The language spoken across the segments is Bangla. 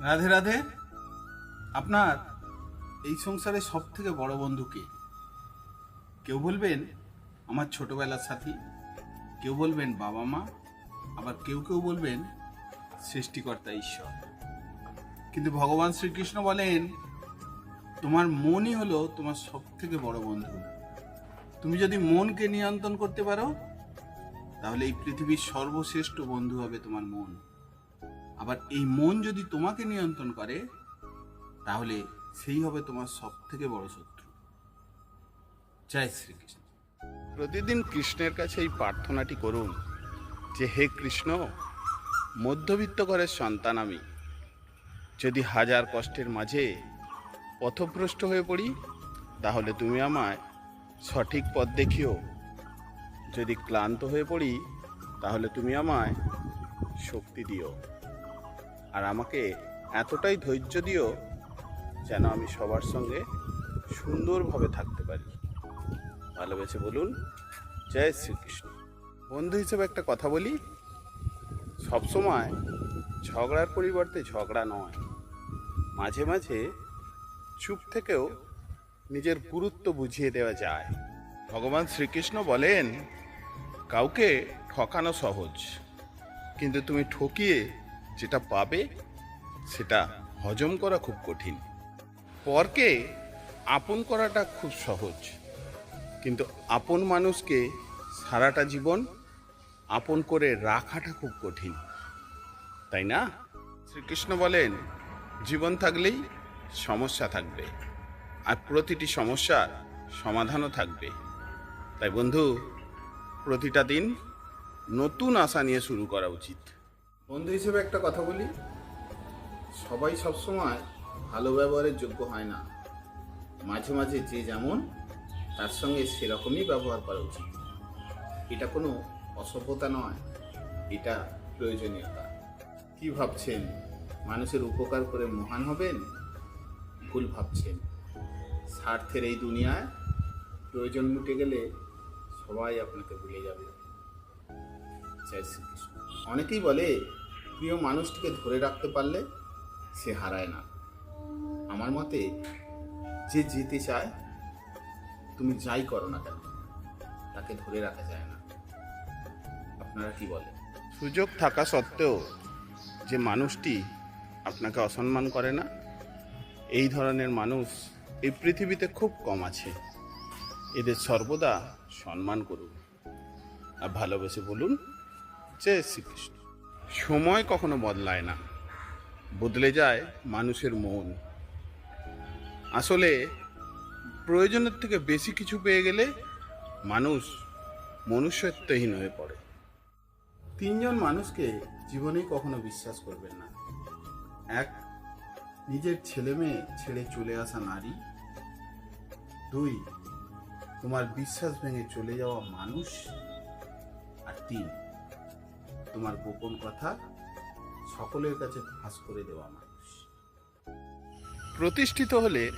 রাধে রাধে। আপনার এই সংসারে সব থেকে বড় বন্ধু কে? কেউ বলবেন আমার ছোটবেলার সাথী, কেউ বলবেন বাবা মা, আবার কেউ কেউ বলবেন সৃষ্টিকর্তা ঈশ্বর। কিন্তু ভগবান শ্রীকৃষ্ণ বলেন, তোমার মনই হলো তোমার সব থেকে বড় বন্ধু। তুমি যদি মনকে নিয়ন্ত্রণ করতে পারো, তাহলে এই পৃথিবীর সর্বশ্রেষ্ঠ বন্ধু হবে তোমার মন। আবার এই মন যদি তোমাকে নিয়ন্ত্রণ করে, তাহলে সেই হবে তোমার সব থেকে বড় শত্রু। জয় শ্রীকৃষ্ণ। প্রতিদিন কৃষ্ণের কাছে এই প্রার্থনাটি করুন যে, হে কৃষ্ণ মধ্যবিত্ত ঘরের সন্তান আমি। যদি হাজার কষ্টের মাঝে পথভ্রষ্ট হয়ে পড়ি, তাহলে তুমি আমায় সঠিক পথ দেখিও। যদি ক্লান্ত হয়ে পড়ি, তাহলে তুমি আমায় শক্তি দিও। আর আমাকে এতটাই ধৈর্য দিও যেন আমি সবার সঙ্গে সুন্দরভাবে থাকতে পারি। ভালোবেসে বলুন, জয় শ্রীকৃষ্ণ। বন্ধু হিসেবে একটা কথা বলি, সবসময় ঝগড়ার পরিবর্তে ঝগড়া নয়, মাঝে মাঝে চুপ থেকেও নিজের গুরুত্ব বুঝিয়ে দেওয়া যায়। ভগবান শ্রীকৃষ্ণ বলেন, কাউকে ঠকানো সহজ, কিন্তু তুমি ঠকিয়ে যেটা পাবে, সেটা হজম করা খুব কঠিন। পরকে আপন করাটা খুব সহজ। কিন্তু আপন মানুষকে সারাটা জীবন আপন করে রাখাটা খুব কঠিন। তাই না? শ্রীকৃষ্ণ বলেন, জীবন থাকলেই সমস্যা থাকবে আর প্রতিটি সমস্যার সমাধানও থাকবে। তাই বন্ধু, প্রতিটা দিন নতুন আশা নিয়ে শুরু করা উচিত। বন্ধু হিসেবে একটা কথা বলি। সবাই সবসময় ভালো ব্যবহারের যোগ্য হয় না। মাঝে মাঝে যে যেমন, তার সঙ্গে সেরকমই ব্যবহার করা উচিত। এটা কোনো অসভ্যতা নয়, এটা প্রয়োজনীয়তা। কি ভাবছেন? মানুষের উপকার করে মহান হবেন? ভুল ভাবছেন। স্বার্থের এই দুনিয়ায় প্রয়োজন মিটে গেলে সবাই আপনাকে ভুলে যাবে। জয় শ্রীকৃষ্ণ। অনেকেই বলে, প্রিয় মানুষটিকে ধরে রাখতে পারলে সে হারায় না। আমার মতে, যে যেতে চায়, তুমি যাই করো না কেন, তাকে ধরে রাখা যায় না। আপনারা কি বলেন? সুযোগ থাকা সত্ত্বেও যে মানুষটি আপনাকে অসম্মান করে না, এই ধরনের মানুষ এই পৃথিবীতে খুব কম আছে। এদের সর্বদা সম্মান করুন আর ভালোবেসে বলুন জয় শ্রীকৃষ্ণ। সময় কখনো বদলায় না। বদলে যায় মানুষের মন। আসলে প্রয়োজনের থেকে বেশি কিছু পেয়ে গেলে মানুষ মনুষ্যত্বহীন হয়ে পড়ে। তিনজন মানুষকে জীবনে কখনো বিশ্বাস করবেন না। এক, নিজের ছেলে মেয়ে ছেড়ে চলে আসা নারী। দুই, তোমার বিশ্বাস ভেঙে চলে যাওয়া মানুষ। আর তিন তোমার গোপন কথা সকলের কাছে ফাঁস করে দেওয়া মানুষ। প্রতিষ্ঠিত হলে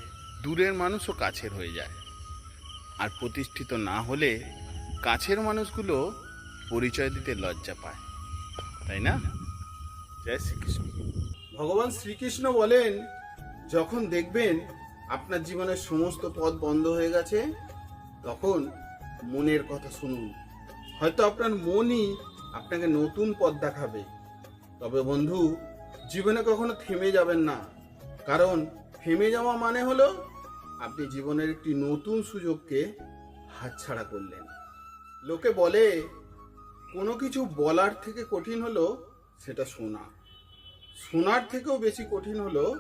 দূরের মানুষও কাছের হয়ে যায়। আর প্রতিষ্ঠিত না হলে কাছের মানুষগুলো পরিচয় দিতে লজ্জা পায়। তাই না? জয় শ্রীকৃষ্ণ। ভগবান শ্রীকৃষ্ণ বলেন যখন দেখবেন আপনার জীবনের সমস্ত পথ বন্ধ হয়ে গেছে তখন মনের কথা শুনুন। হয়তো আপনার মনই আপনাকে নতুন পথ দেখাবে। তবে বন্ধু, জীবনে কখনো থেমে যাবেন না। কারণ, থেমে যাওয়া মানে হলো আপনি জীবনের একটি নতুন সুযোগকে হাতছাড়া করলেন। লোকে বলে, কোনো কিছু বলার থেকে কঠিন হলো সেটা শোনা। শোনার থেকেও বেশি কঠিন হলো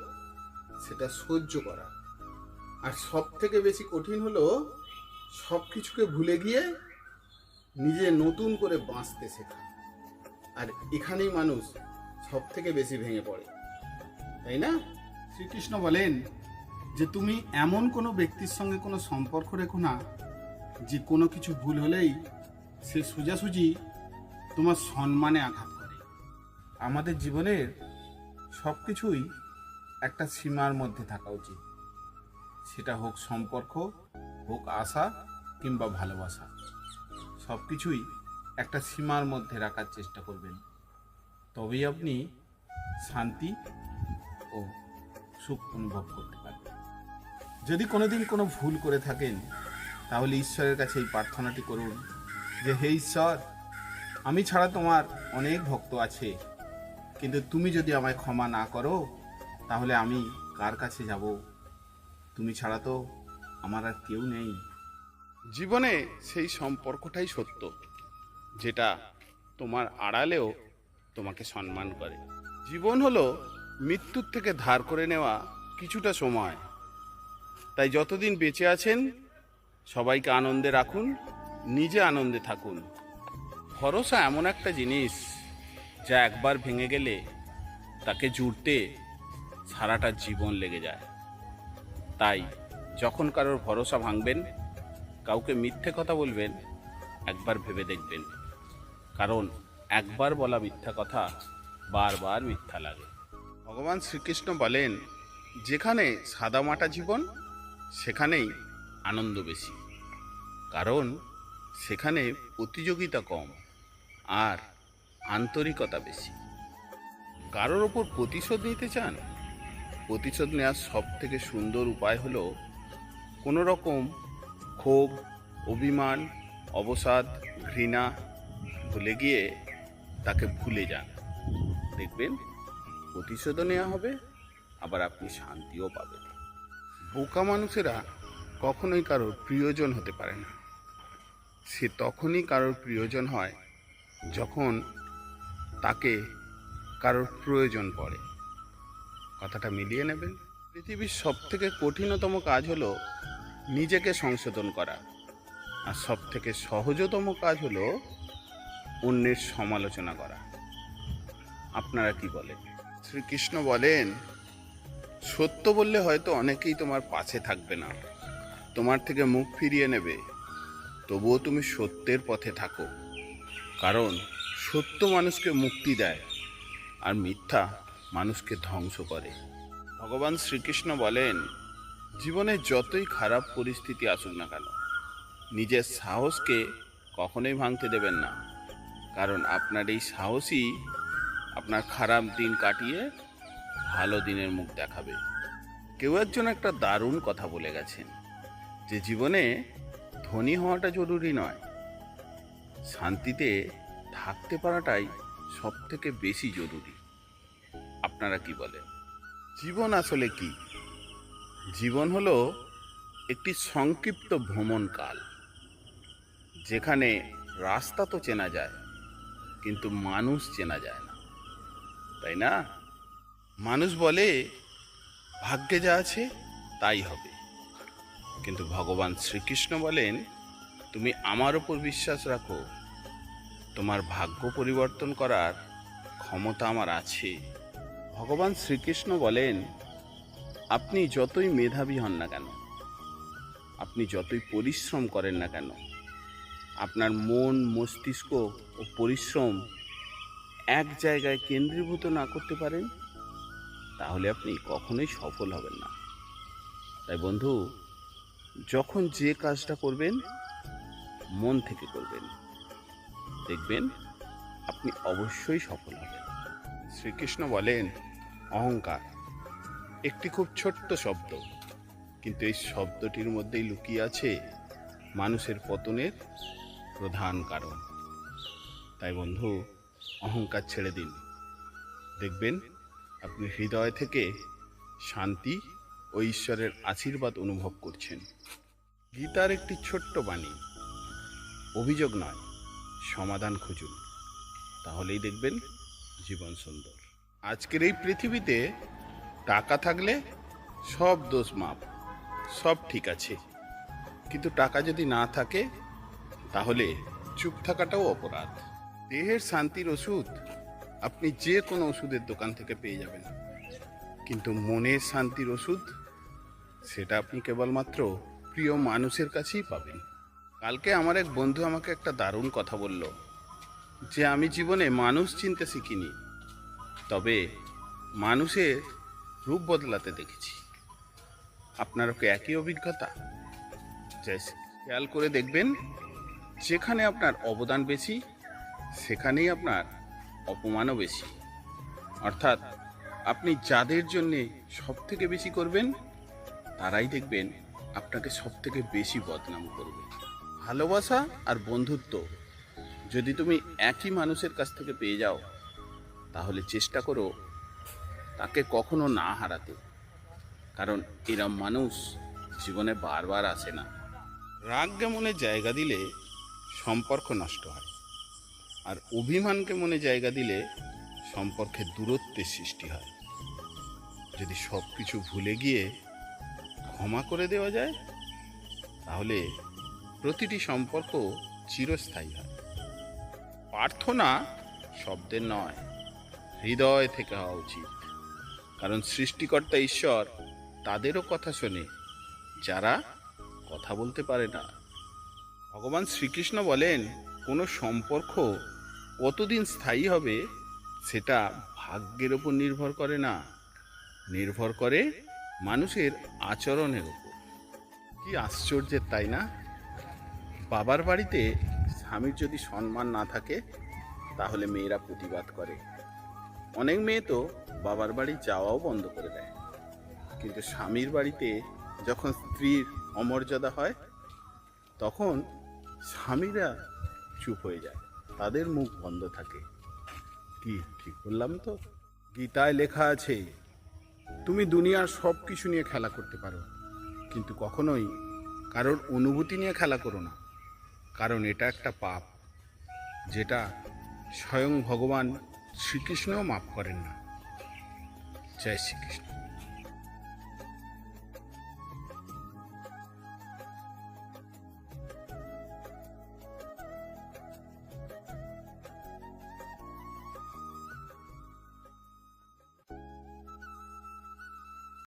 সেটা সহ্য করা। আর সব থেকে বেশি কঠিন হলো সব কিছুকে ভুলে গিয়ে নিজে নতুন করে বাঁচতে শেখা। আর এখানেই মানুষ সব থেকে বেশি ভেঙে পড়ে। তাই না? শ্রীকৃষ্ণ বলেন যে তুমি এমন কোনো ব্যক্তির সঙ্গে কোনো সম্পর্ক রেখো না, যে কোনো কিছু ভুল হলেই সে সোজাসুজি তোমার সম্মানে আঘাত করে। আমাদের জীবনের সব কিছুই একটা সীমার মধ্যে থাকা উচিত। সেটা হোক সম্পর্ক, হোক আশা কিংবা ভালোবাসা। সব কিছুই একটা সীমার মধ্যে রাখার চেষ্টা করবেন। তবেই আপনি শান্তি ও সুখ অনুভব করতে পারবে যদি কোনোদিন কোনো ভুল করে থাকেন, তাহলে ঈশ্বরের কাছে এই প্রার্থনাটি করুন যে, হে ঈশ্বর, আমি ছাড়া তোমার অনেক ভক্ত আছে, কিন্তু তুমি যদি আমায় ক্ষমা না করো, তাহলে আমি কার কাছে যাব? তুমি ছাড়া তো আমার আর কেউ নেই। জীবনে সেই সম্পর্কটাই সত্য। যেটা তোমার আড়ালেও তোমাকে সম্মান করে। জীবন হলো মৃত্যুর থেকে ধার করে নেওয়া কিছুটা সময়। তাই যতদিন বেঁচে আছেন, সবাইকে আনন্দে রাখুন, নিজে আনন্দে থাকুন। ভরসা এমন একটা জিনিস যা একবার ভেঙে গেলে তাকে জুড়তে সারাটা জীবন লেগে যায়। তাই যখন কারোর ভরসা ভাঙবেন, কাউকে মিথ্যে কথা বলবেন, একবার ভেবে দেখবেন। কারণ একবার বলা মিথ্যা কথা, বারবার মিথ্যা লাগে। ভগবান শ্রীকৃষ্ণ বলেন, যেখানে সাদামাটা জীবন, সেখানেই আনন্দ বেশি। কারণ সেখানে প্রতিযোগিতা কম আর আন্তরিকতা বেশি। কারোর ওপর প্রতিশোধ নিতে চান? প্রতিশোধ নেওয়ার সব থেকে সুন্দর উপায় হলো কোনো রকম ক্ষোভ, অভিমান, অবসাদ, ঘৃণা ভুলে গিয়ে তাকে ভুলে যান। দেখবেন প্রতিশোধও নেওয়া হবে, আবার আপনি শান্তিও পাবেন। বোকা মানুষেরা কখনোই কারোর প্রিয়জন হতে পারে না। সে তখনই কারোর প্রিয়জন হয় যখন তাকে কারোর প্রয়োজন পড়ে। কথাটা মিলিয়ে নেবেন। পৃথিবীর সবথেকে কঠিনতম কাজ হলো নিজেকে সংশোধন করা। আর সবথেকে সহজতম কাজ হলো অন্যের সমালোচনা করা। আপনারা কি বলেন? শ্রীকৃষ্ণ বলেন, সত্য বললে হয়তো অনেকেই তোমার পাশে থাকবে না। তোমার থেকে মুখ ফিরিয়ে নেবে। তবুও তুমি সত্যের পথে থাকো। কারণ সত্য মানুষকে মুক্তি দেয় আর মিথ্যা মানুষকে ধ্বংস করে। ভগবান শ্রীকৃষ্ণ বলেন, জীবনে যতই খারাপ পরিস্থিতি আসুক না কেন, নিজের সাহসকে কখনোই ভাঙতে দেবেন না। কারণ আপনার এই সাহসই আপনার খারাপ দিন কাটিয়ে ভালো দিনের মুখ দেখাবে। কেউ একজন একটা দারুণ কথা বলে গেছেন যে জীবনে ধনী হওয়াটা জরুরি নয়। শান্তিতে থাকতে পারাটাই সব থেকে বেশি জরুরি। আপনারা কি বলেন? জীবন আসলে কি? জীবন হলো একটি সংক্ষিপ্ত ভ্রমণকাল, যেখানে রাস্তা তো চেনা যায় কিন্তু মানুষ চেনা যায় না। তাই না? মানুষ বলে, ভাগ্যে যা আছে, তাই হবে। কিন্তু ভগবান শ্রীকৃষ্ণ বলেন, তুমি আমার ওপর বিশ্বাস রাখো। তোমার ভাগ্য পরিবর্তন করার ক্ষমতা আমার আছে। ভগবান শ্রীকৃষ্ণ বলেন, আপনি যতই মেধাবী হন না কেন, আপনি যতই পরিশ্রম করেন না কেন আপনার মন, মস্তিষ্ক ও পরিশ্রম এক জায়গায় কেন্দ্রীভূত না করতে পারেন, তাহলে আপনি কখনোই সফল হবেন না। তাই বন্ধু, যখন যে কাজটা করবেন, মন থেকে করবেন। দেখবেন আপনি অবশ্যই সফল হবেন। শ্রীকৃষ্ণ বলেন, অহংকার একটি খুব ছোট্ট শব্দ, কিন্তু এই শব্দটির মধ্যেই লুকিয়ে আছে মানুষের পতনের প্রধান কারণ। তাই বন্ধু, অহংকার ছেড়ে দিন। দেখবেন, আপনি হৃদয় থেকে শান্তি ও ঈশ্বরের আশীর্বাদ অনুভব করছেন। গীতার একটি ছোট্ট বাণী, অভিযোগ নয়, সমাধান খুঁজুন। তাহলেই দেখবেন জীবন সুন্দর। আজকের এই পৃথিবীতে টাকা থাকলে সব দোষ মাপ সব ঠিক আছে। কিন্তু টাকা যদি না থাকে তাহলে? চুপ থাকাটাও অপরাধ। দেহের শান্তির ওষুধ আপনি যে কোনো ওষুধের দোকান থেকে পেয়ে যাবেন। কিন্তু মনের শান্তির ওষুধ, সেটা আপনি কেবলমাত্র প্রিয় মানুষের কাছেই পাবেন। কালকে আমার এক বন্ধু আমাকে একটা দারুণ কথা বলল, যে আমি জীবনে মানুষ চিনতে শিখিনি, তবে মানুষের রূপ বদলাতে দেখেছি। আপনারও কি একই অভিজ্ঞতা? খেয়াল করে দেখবেন। যেখানে আপনার অবদান বেশি, সেখানেই আপনার অপমানও বেশি। অর্থাৎ আপনি যাদের জন্যে সব থেকে বেশি করবেন, তারাই দেখবেন আপনাকে সব থেকে বেশি বদনাম করবে। ভালোবাসা আর বন্ধুত্ব যদি তুমি একই মানুষের কাছ থেকে পেয়ে যাও, তাহলে চেষ্টা করো তাকে কখনো না হারাতে। কারণ এরম মানুষ, জীবনে বারবার আসে না। রাগ মনে জায়গা দিলে সম্পর্ক নষ্ট হয়। আর অভিমানকে মনে জায়গা দিলে সম্পর্কে দূরত্বের সৃষ্টি হয়। যদি সব কিছু ভুলে গিয়ে ক্ষমা করে দেওয়া যায়, তাহলে প্রতিটি সম্পর্ক চিরস্থায়ী হয়। প্রার্থনা শব্দের নয়, হৃদয় থেকে হওয়া উচিত। কারণ সৃষ্টিকর্তা ঈশ্বর তাদেরও কথা শোনে, যারা কথা বলতে পারে না। ভগবান শ্রীকৃষ্ণ বলেন, কোনো সম্পর্ক কতদিন স্থায়ী হবে সেটা ভাগ্যের ওপর নির্ভর করে না। নির্ভর করে মানুষের আচরণের ওপর। কি আশ্চর্যের, তাই না? বাবার বাড়িতে স্বামীর যদি সম্মান না থাকে, তাহলে মেয়েরা প্রতিবাদ করে। অনেক মেয়ে তো বাবার বাড়ি যাওয়াও বন্ধ করে দেয়। কিন্তু স্বামীর বাড়িতে যখন স্ত্রীর অমর্যাদা হয়, তখন স্বামীরা চুপ হয়ে যায়। তাদের মুখ বন্ধ থাকে। কি ঠিক বললাম তো? গীতায় লেখা আছে, তুমি দুনিয়ার সব কিছু নিয়ে খেলা করতে পারো, কিন্তু কখনোই কারোর অনুভূতি নিয়ে খেলা করো না। কারণ এটা একটা পাপ, যেটা স্বয়ং ভগবান শ্রীকৃষ্ণও মাফ করেন না। জয় শ্রীকৃষ্ণ।